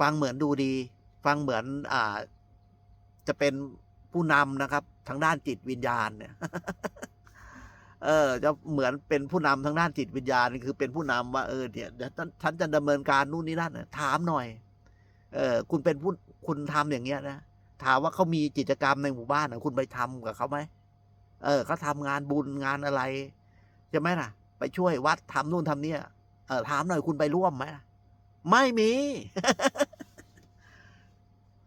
ฟังเหมือนดูดี ฟังเหมือนอ่า จะเป็นผู้นำนะครับ ทางด้านจิตวิญญาณเนี่ยเออ จะเหมือนเป็นผู้นำทางด้านจิตวิญญาณคือเป็นผู้นำว่าเออเนี่ยเดี๋ยวฉันจะดำเนินการนู่นนี่นั่นน่ะถามหน่อย เออ คุณเป็นผู้คุณทำอย่างเงี้ยนะถามว่าเขามีกิจกรรมในหมู่บ้านนะคุณไปทำกับเขาไหมเออเขาทำงานบุญงานอะไรใช่ไหมล่ะ ไปช่วยวัดทำนู่นทำเนี่ยเออถามหน่อยคุณไปร่วมไหมไม่มี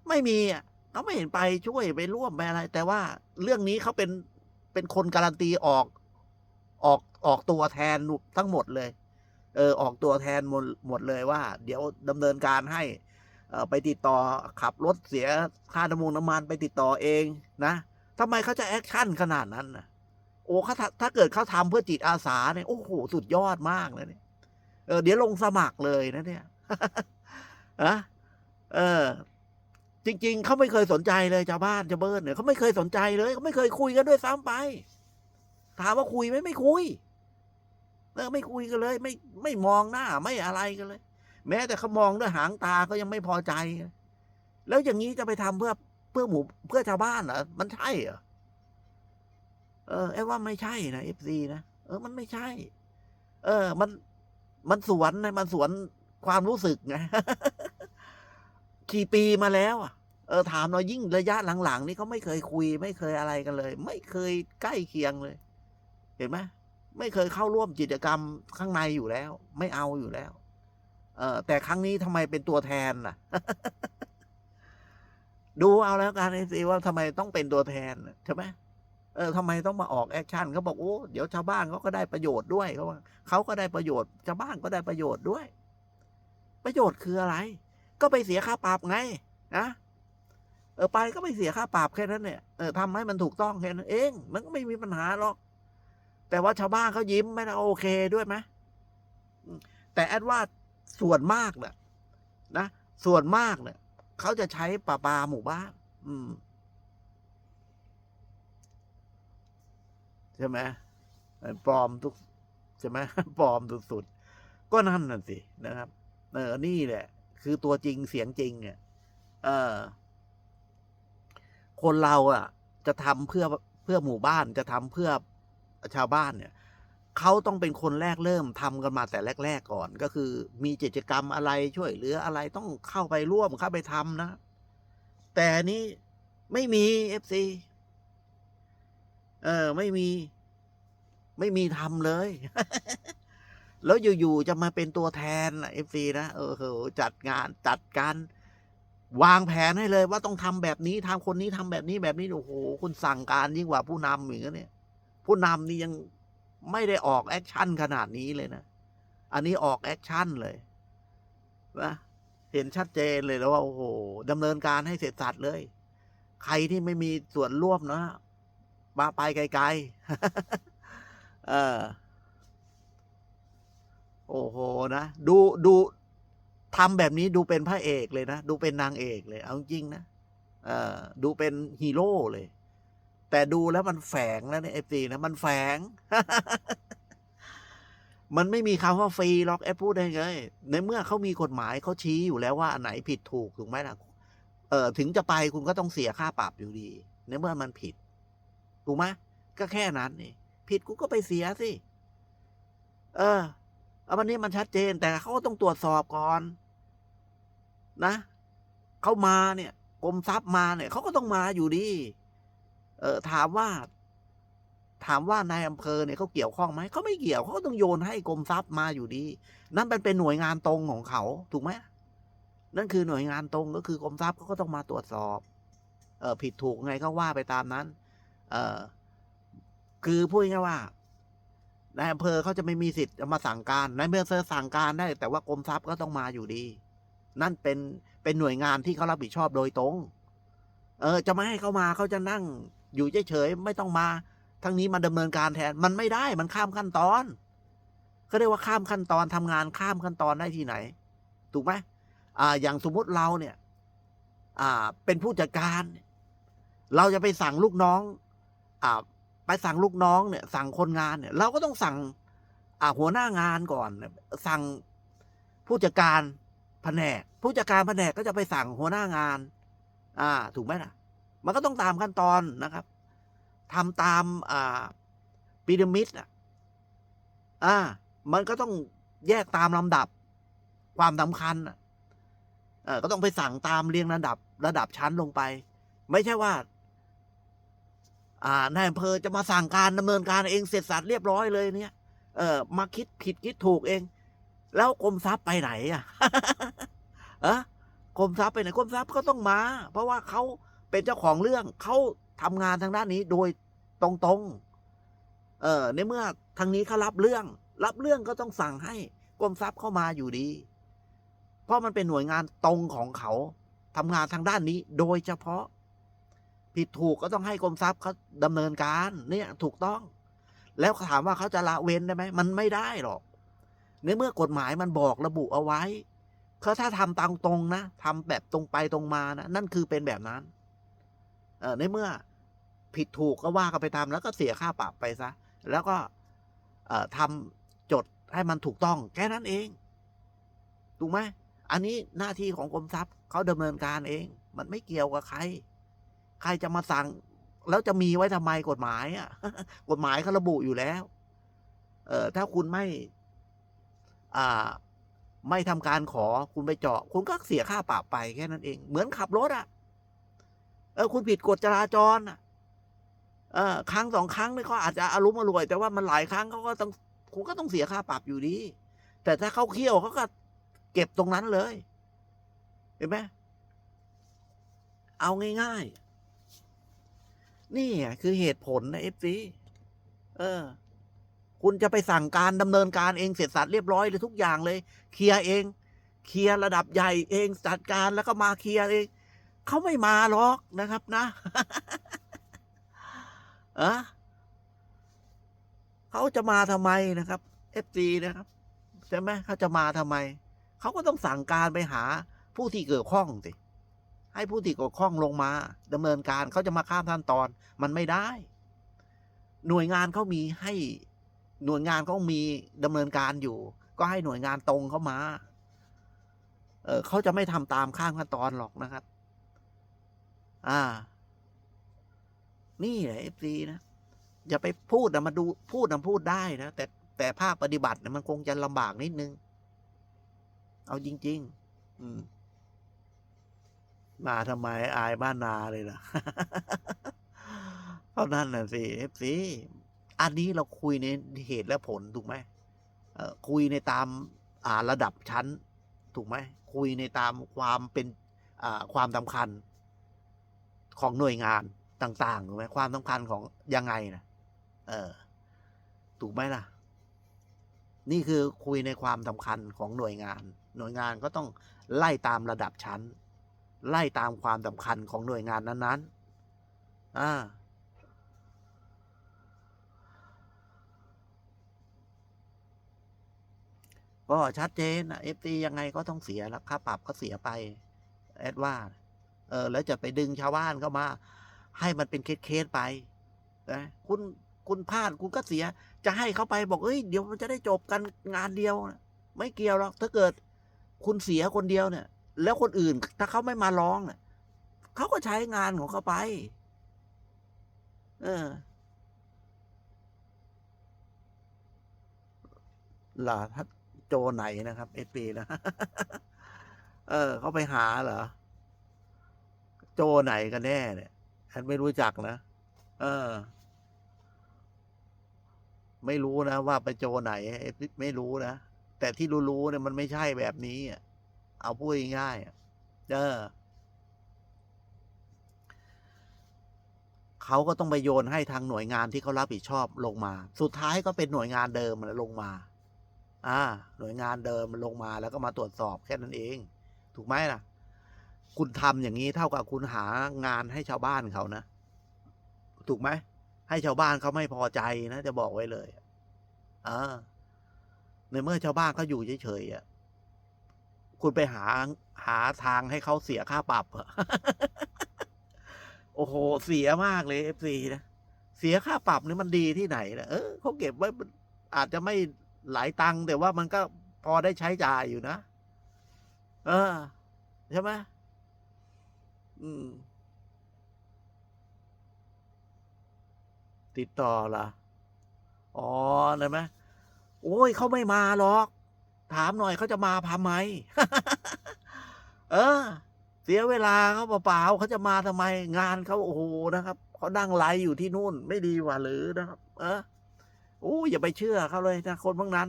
ไม่มีอะเขาไม่เห็นไปช่วยไปร่วมไปอะไร แต่ว่าเรื่องนี้เขาเป็นเป็นคนการันตีออกออกออกตัวแทนทั้งหมดเลย เออออกตัวแทนหมดหมดเลยว่า เดี๋ยวดำเนินการให้อ่อไปติดต่อขับรถเสียค่าน้ำมันน้ำมันไปติดต่อเองนะทำไมเขาจะแอคชั่นขนาดนั้นนะโอ้เขาถ้าถ้าเกิดเขาทำเพื่อจิตอาสาเนี่ยโอ้โหสุดยอดมากเลยเนี่ยเออเดี๋ยวลงสมัครเลยนะเนี่ยอะเออ จริง ๆ เขาไม่เคยสนใจเลยชาวบ้านชาวเบิร์นเนี่ยเขาไม่เคยสนใจเลยเขาไม่เคยคุยกันด้วยซ้ำไป ถามว่าคุยไหมไม่คุยเออไม่คุยกันเลย ไม่ไม่มองหน้าไม่อะไรกันเลย แม้แต่เขามองด้วยหางตาก็ยังไม่พอใจ แล้วอย่างนี้จะไปทำเพื่อเพื่อหมู่เพื่อชาวบ้านเหรอมันใช่เหรอเออไอ้ว่าไม่ใช่นะเอฟซีนะเออมันไม่ใช่ เออ มันมันสวนนะมันสวนความรู้สึกไง กี่ปีมาแล้วอะเออถามเรายิ่งระยะหลังๆ นี่เขาไม่เคยคุย ไม่เคยอะไรกันเลย ไม่เคยใกล้เคียงเลย เห็นไหมไม่เคยเข้าร่วมกิจกรรมข้างในอยู่แล้ว ไม่เอาอยู่แล้ว เออแต่ครั้งนี้ทำไมเป็นตัวแทนล่ะ ดูเอาแล้วกันไอซีว่าทำไมต้องเป็นตัวแทนใช่ไหมเออทำไมต้องมาออกแอคชั่นเขาบอกโอ้เดี๋ยวชาวบ้านเขาก็ได้ประโยชน์ด้วยเขาว่าเขาก็ได้ประโยชน์ชาวบ้านก็ได้ประโยชน์ด้วย ประโยชน์คืออะไร ก็ไปเสียค่าปรับไงนะเออไปก็ไปเสียค่าปรับแค่นั้นเนี่ยเออทำให้มันถูกต้องแค่นั้นเอง มันก็ไม่มีปัญหาหรอก แต่ว่าชาวบ้านเขายิ้มไม่ได้โอเคด้วยไหมแต่แอดว่าส่วนมากเนี่ยนะส่วนมากเนี่ยเขาจะใช้ป่าปลาหมู่บ้านอืมใช่ไหมปลอมทุกใช่ไหมปลอมสุดๆก็นั่นน่ะสินะครับ เออนี่แหละ คือตัวจริงเสียงจริงเนี่ยเออ คนเราอะ จะทำเพื่อเพื่อหมู่บ้านจะทำเพื่อชาวบ้านเนี่ยเขาต้องเป็นคนแรกเริ่มทำกันมาแต่แรก ๆ ก่อน ก็คือ มีกิจกรรมอะไรช่วยเหลืออะไรต้องเข้าไปร่วมเข้าไปทำนะ แต่นนี้ไม่มีเอฟซีเออ ไม่มี ไม่มีทำเลย แล้วอยู่ๆจะมาเป็นตัวแทนเอฟซีนะเออโหจัดงานจัดการวางแผนให้เลยว่าต้องทำแบบนี้ทำคนนี้ทำแบบนี้แบบนี้โอ้โหคุณสั่งการยิ่งกว่าผู้นำอย่างเงี้ยเนี่ยผู้นำนี่ยังไม่ได้ออกแอคชั่นขนาดนี้เลยนะ อันนี้ออกแอคชั่นเลยนะเห็นชัดเจนเลยแล้วว่าโอ้โหดำเนินการให้เสร็จสัดเลย ใครที่ไม่มีส่วนร่วมนะมาไปไกลๆเออ โอ้โหนะดูดูทำแบบนี้ดูเป็นพระเอกเลยนะ ดูเป็นนางเอกเลย เอาจริงนะเออดูเป็นฮีโร่เลย แต่ดูแล้วมันแฝงแล้วในเอฟซีนะมันแฝง มันไม่มีคำว่าฟรีหรอกแอปพูดได้ไงในเมื่อเขามีกฎหมายเขาชี้อยู่แล้วว่าอันไหนผิดถูกถูกไหมล่ะเออถึงจะไปคุณก็ต้องเสียค่าปรับอยู่ดี ในเมื่อมันผิด ถูกไหมก็แค่นั้นนี่ผิดกูก็ไปเสียสิ เออ เอาวันนี้มันชัดเจน แต่เขาก็ต้องตรวจสอบก่อน นะเขามาเนี่ยกรมทรัพย์มาเนี่ยเขาก็ต้องมาอยู่ดี เออถามว่า ถามว่านายอำเภอเนี่ยเขาเกี่ยวข้องไหมเขาไม่เกี่ยวเขาก็ต้องโยนให้กรมทรัพย์มาอยู่ดี นั่นเป็นเป็นหน่วยงานตรงของเขา ถูกไหมนั่นคือหน่วยงานตรงก็คือกรมทรัพย์เขาก็ต้องมาตรวจสอบ เออผิดถูกไงก็ว่าไปตามนั้น เออคือพูดง่ายว่า นายอำเภอเขาจะไม่มีสิทธิ์มาสั่งการนายอำเภอสั่งการได้ แต่ว่ากรมทรัพย์ก็ต้องมาอยู่ดี นั่นเป็นเป็นหน่วยงานที่เขารับผิดชอบโดยตรง เออ จะไม่ให้เขามาเขาจะนั่ง อยู่เฉยๆไม่ต้องมา ทั้งนี้มาดำเนินการแทนมันไม่ได้มันข้ามขั้นตอนเขาเรียกว่าข้ามขั้นตอนทำงานข้ามขั้นตอนได้ที่ไหน ถูกไหมอ่า อย่างสมมุติเราเนี่ย อ่า เป็นผู้จัดการ เราจะไปสั่งลูกน้อง อ่า ไปสั่งลูกน้องเนี่ย สั่งคนงานเนี่ย เราก็ต้องสั่งอ่าหัวหน้างานก่อน สั่งผู้จัดการแผนก ผู้จัดการแผนกก็จะไปสั่งหัวหน้างาน อ่า ถูกไหมล่ะ มันก็ต้องตามขั้นตอนนะครับทำตามอ่าพีระมิดอะอ่า มันก็ต้องแยกตามลำดับความสำคัญอะก็ต้องไปสั่งตามเรียงระดับระดับชั้นลงไป ไม่ใช่ว่า อ่านายอำเภอจะมาสั่งการดำเนินการเองเสร็จสัตว์เรียบร้อยเลยเนี่ย เออมาคิดผิดคิดถูกเอง แล้วกรมทรัพย์ไปไหนอะเอะกรมทรัพย์ไปไหนกรมทรัพย์ก็ต้องมา เพราะว่าเขาเป็นเจ้าของเรื่องเขาทำงานทางด้านนี้โดยตรงๆ เออในเมื่อทางนี้เขารับเรื่อง รับเรื่องก็ต้องสั่งให้กรมทรัพย์เข้ามาอยู่ดี เพราะมันเป็นหน่วยงานตรงของเขาทำงานทางด้านนี้โดยเฉพาะ ผิดถูกก็ต้องให้กรมทรัพย์เขาดำเนินการเนี่ยถูกต้อง แล้วถามว่าเขาจะละเว้นได้ไหมมันไม่ได้หรอกในเมื่อกฎหมายมันบอกระบุเอาไว้เขาถ้าทำตามตรงนะทำแบบตรงไปตรงมานะนั่นคือเป็นแบบนั้น เออในเมื่อผิดถูกก็ว่ากันไปตามแล้วก็เสียค่าปรับไปซะแล้วก็ เอ่อทำจดให้มันถูกต้องแค่นั้นเอง ถูกไหมอันนี้หน้าที่ของกรมทรัพย์เขาดำเนินการเอง มันไม่เกี่ยวกับใคร ใครจะมาสั่ง แล้วจะมีไว้ทำไมกฎหมายอะ กฎหมายเขาระบุอยู่แล้ว เออถ้าคุณไม่ อ่า ไม่ทำการขอคุณไปเจาะ คุณก็เสียค่าปรับไปแค่นั้นเอง เหมือนขับรถอะ เออ คุณผิดกฎจราจรอะเออครั้งสองครั้งนี่ก็อาจจะอารมณ์อร่วย แต่ว่ามันหลายครั้งเขาก็ต้องคุณก็ต้องเสียค่าปรับอยู่ดี แต่ถ้าเขาเคี่ยวเขาก็เก็บตรงนั้นเลย เห็นไหมเอาง่าย ๆ นี่คือเหตุผลนะเอฟซีเออ คุณจะไปสั่งการดำเนินการเองเสร็จสัตว์เรียบร้อยเลยทุกอย่างเลย เคลียร์เอง เคลียร์ระดับใหญ่เองจัดการแล้วก็มาเคลียร์เองเขาไม่มาหรอกนะครับนะเออเขาจะมาทำไมนะครับเอฟซีนะครับใช่ไหมเขาจะมาทำไม เขาก็ต้องสั่งการไปหาผู้ที่เกี่ยวข้องสิ ให้ผู้ที่เกี่ยวข้องลงมาดำเนินการเขาจะมาข้ามขั้นตอนมันไม่ได้ หน่วยงานเขามีให้หน่วยงานเขามีดำเนินการอยู่ ก็ให้หน่วยงานตรงเข้ามา เออเขาจะไม่ทำตามข้ามขั้นตอนหรอกนะครับ อ่า นี่แหละเอฟซีนะอย่าไปพูดนะมาดูพูดนะพูดได้นะแต่แต่ภาคปฏิบัติเนี่ยมันคงจะลำบากนิดนึง เอาจริง ๆ อืม มาทำไมอายบ้านนาเลยล่ะเพรานั่นน่ะสิเอฟซีอันนี้เราคุยในเหตุและผลถูกไหมคุยในตามอ่าระดับชั้น ถูกไหม คุยในตามความเป็นอ่าความสำคัญของหน่วยงานต่างๆถูกไหมความสำคัญของยังไงนะเออ ถูกไหมล่ะ นี่คือคุยในความสำคัญของหน่วยงาน หน่วยงานก็ต้องไล่ตามระดับชั้น ไล่ตามความสำคัญของหน่วยงานนั้นๆอ่าก็ชัดเจนนะเอฟซียังไงก็ต้องเสียแล้วค่าปรับก็เสียไปแอดว่า เออ แล้วจะไปดึงชาวบ้านเข้ามา ให้มันเป็นเคสๆไปนะคุณคุณพลาดคุณก็เสีย จะให้เขาไปบอกเอ้ยเดี๋ยวมันจะได้จบกันงานเดียวนะไม่เกี่ยวหรอกถ้าเกิด คุณเสียคนเดียวเนี่ย แล้วคนอื่น ถ้าเขาไม่มาร้องเน่ยเขาก็ใช้งานของเขาไป เออล่ะถ้าโจไหนนะครับเอสปีนะ เออ เขาไปหาเหรอ โจไหนกันแน่เนี่ยฉันไม่รู้จักนะ เออ ไม่รู้นะว่าไปโจไหนเอฟไม่รู้นะ แต่ที่รู้ๆเนี่ยมันไม่ใช่แบบนี้อะ เอาพูดง่ายๆอะเออเขาก็ต้องไปโยนให้ทางหน่วยงานที่เขารับผิดชอบลงมา สุดท้ายก็เป็นหน่วยงานเดิมมันลงมา อ่า หน่วยงานเดิมมันลงมาแล้วก็มาตรวจสอบแค่นั้นเอง ถูกไหมล่ะ คุณทำอย่างนี้เท่ากับคุณหางานให้ชาวบ้านเขานะ ถูกไหม ให้ชาวบ้านเขาไม่พอใจนะ จะบอกไว้เลย อ่าในเมื่อชาวบ้านเขาอยู่เฉยๆอะ คุณไปหาหาทางให้เขาเสียค่าปรับโอ้โห เสียมากเลยเอฟซีนะเสียค่าปรับนี่มันดีที่ไหนนะเออเขาเก็บไว้อาจจะไม่หลายตังค์แต่ว่ามันก็พอได้ใช้จ่ายอยู่นะ เอเออใช่ไหมอืม ติดต่อละอ๋อเห็นไหมโอ้ยเขาไม่มาหรอก ถามหน่อยเขาจะมาทำไมเออ เสียเวลาเขาเปล่าๆเขาจะมาทำไม งานเขาโอ้โหนะครับเขานั่งไลฟ์อยู่ที่นู่น ไม่ดีกว่าหรือนะครับ เออโอ้ยอย่าไปเชื่อเขาเลยนะคนพวกนั้น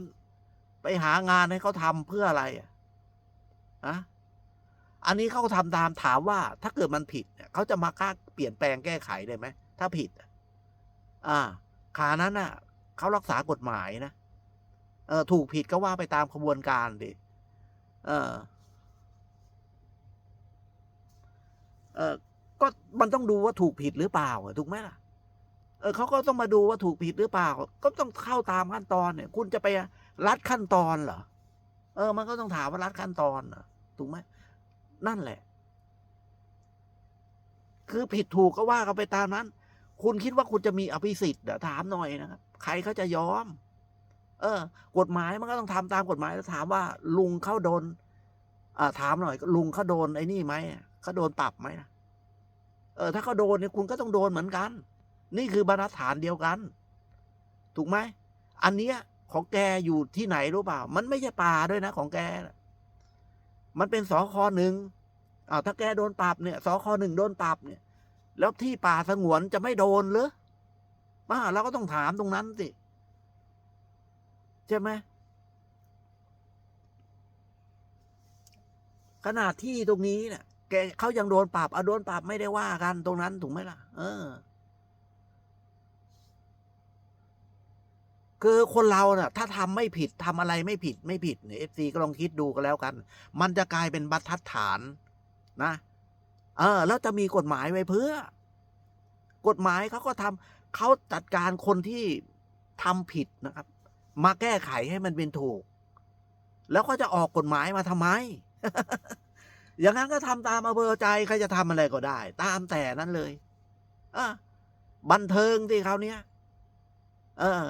ไปหางานให้เขาทำเพื่ออะไรอะอะอันนี้เขาทำตามถามว่า ถ้าเกิดมันผิดเนี่ยเขาจะมากล้าเปลี่ยนแปลงแก้ไขได้ไหมถ้าผิดอะอ่าขานั้นน่ะเขารักษากฎหมายนะเออถูกผิดก็ว่าไปตามขบวนการดิเออเออก็มันต้องดูว่าถูกผิดหรือเปล่าถูกไหมล่ะ เออเขาก็ต้องมาดูว่าถูกผิดหรือเปล่า ก็ต้องเข้าตามขั้นตอนเนี่ย คุณจะไปรัดขั้นตอนเหรอ เออ มันก็ต้องถามว่ารัดขั้นตอนเหรอถูกไหมนั่นแหละ คือผิดถูกก็ว่ากันไปตามนั้น คุณคิดว่าคุณจะมีอภิสิทธิ์ถามหน่อยนะครับ ใครเขาจะยอม เออ กฎหมายมันก็ต้องทำตามกฎหมายแล้วถามว่าลุงเขาโดนอ่าถามหน่อย ลุงเขาโดนไอ้นี่ไหมเขาโดนปรับไหมนะเออ ถ้าเขาโดนเนี่ยคุณก็ต้องโดนเหมือนกัน นี่คือบรรทัดฐานเดียวกัน ถูกไหมอันเนี้ยของแกอยู่ที่ไหนรู้เปล่า มันไม่ใช่ป่าด้วยนะของแก มันเป็นสอคอหนึ่งอ้าวถ้าแกโดนปรับเนี่ยสอคอหนึ่งโดนปรับเนี่ย แล้วที่ป่าสงวนจะไม่โดนหรือมาเราก็ต้องถามตรงนั้นสิ ใช่ไหมขนาดที่ตรงนี้เนี่ยแกเขายังโดนปรับเอาโดนปรับไม่ได้ว่ากันตรงนั้นถูกไหมล่ะ เออ คือคนเราเน่ะ ถ้าทำไม่ผิดทำอะไรไม่ผิดไม่ผิดเนี่ยเอฟซีก็ลองคิดดูกันแล้วกัน มันจะกลายเป็นบรรทัดฐาน นะ เออ แล้วจะมีกฎหมายไว้เพื่อ กฎหมายเขาก็ทำเขาจัดการคนที่ทำผิดนะครับ มาแก้ไขให้มันเป็นถูก แล้วก็จะออกกฎหมายมาทำไม อย่างนั้นก็ทำตามอำเภอใจใครจะทำอะไรก็ได้ ตามแต่นั้นเลยอะบันเทิงที่เขาเนี้ยเออ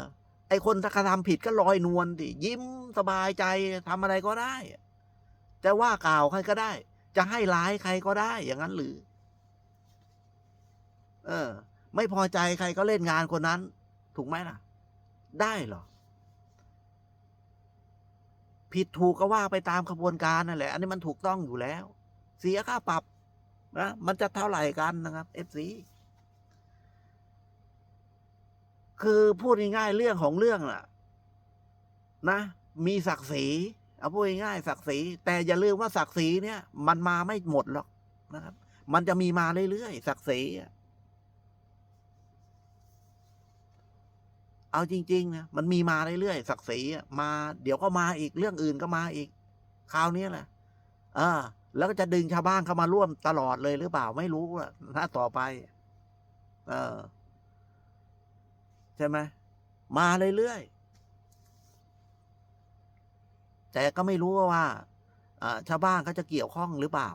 ไอคนถ้ากระทำผิดก็ลอยนวลดิยิ้มสบายใจทำอะไรก็ได้ จะว่ากล่าวใครก็ได้ จะให้ร้ายใครก็ได้ อย่างนั้นหรือ เออ ไม่พอใจใครก็เล่นงานคนนั้น ถูกไหมล่ะ ได้เหรอ ผิดถูกก็ว่าไปตามขบวนการนั่นแหละ อันนี้มันถูกต้องอยู่แล้ว เสียค่าปรับนะมันจะเท่าไหร่กันนะครับเอฟซีคือพูดง่ายๆเรื่องของเรื่องน่ะ นะ มีศักดิ์ศรีเอาพูดง่ายๆศักดิ์ศรีแต่อย่าลืมว่าศักดิ์ศรีเนี่ย มันมาไม่หมดหรอกนะครับ มันจะมีมาเรื่อยๆศักดิ์ศรีอะ เอาจริงๆนะมันมีมาเรื่อยๆศักดิ์ศรีมา เดี๋ยวก็มาอีกเรื่องอื่นก็มาอีกคราวนี้แหละเออ แล้วก็จะดึงชาวบ้านเข้ามาร่วมตลอดเลยหรือเปล่าไม่รู้อะถ้าต่อไป เออ ใช่ไหมมาเรื่อยๆแต่ก็ไม่รู้ว่าอชาวบ้านเขาจะเกี่ยวข้องหรือเปล่า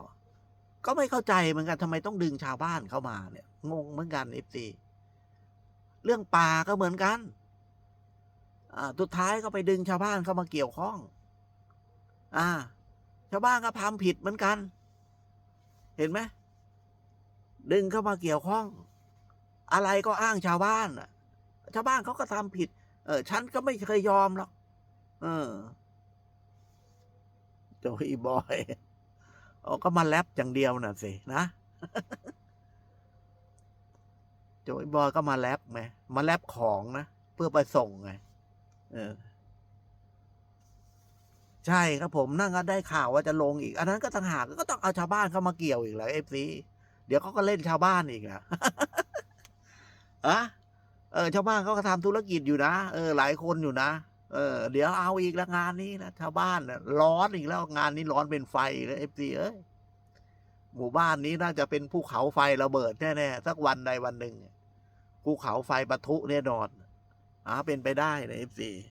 ก็ไม่เข้าใจเหมือนกันทำไมต้องดึงชาวบ้านเข้ามาเนี่ย งงเหมือนกันเอฟซีเรื่องป่าก็เหมือนกัน สุดท้ายก็ไปดึงชาวบ้านเข้ามาเกี่ยวข้อง อ่า ชาวบ้านก็ทำผิดเหมือนกัน เห็นไหมดึงเข้ามาเกี่ยวข้อง อะไรก็อ้างชาวบ้านอะชาวบ้านเขาก็ทำผิด เออฉันก็ไม่เคยยอมหรอกเออโจอีบอยอ๋อก็มาแรปอย่างเดียวน่ะสินะโจอีบอยก็มาแรปไหมมาแรปของนะ เพื่อไปส่งไง เออ ใช่ครับผมนั่งก็ได้ข่าวว่าจะลงอีก อันนั้นก็ต่างหากก็ต้องเอาชาวบ้านเข้ามาเกี่ยวอีกแล้วเอฟซีเดี๋ยวเขาก็เล่นชาวบ้านอีกนะอะเออ ชาวบ้านเขาก็ทำธุรกิจอยู่นะเออ หลายคนอยู่นะเออ เดี๋ยวเอาอีกแล้วงานนี้นะชาวบ้านนะร้อนอีกแล้วงานนี้ร้อนเป็นไฟเลยเอฟซีเอ้ยหมู่บ้านนี้น่าจะเป็นภูเขาไฟระเบิดแน่ๆสักวันใดวันหนึ่งภูเขาไฟปะทุแน่นอน อ่าเป็นไปได้นะเอฟซี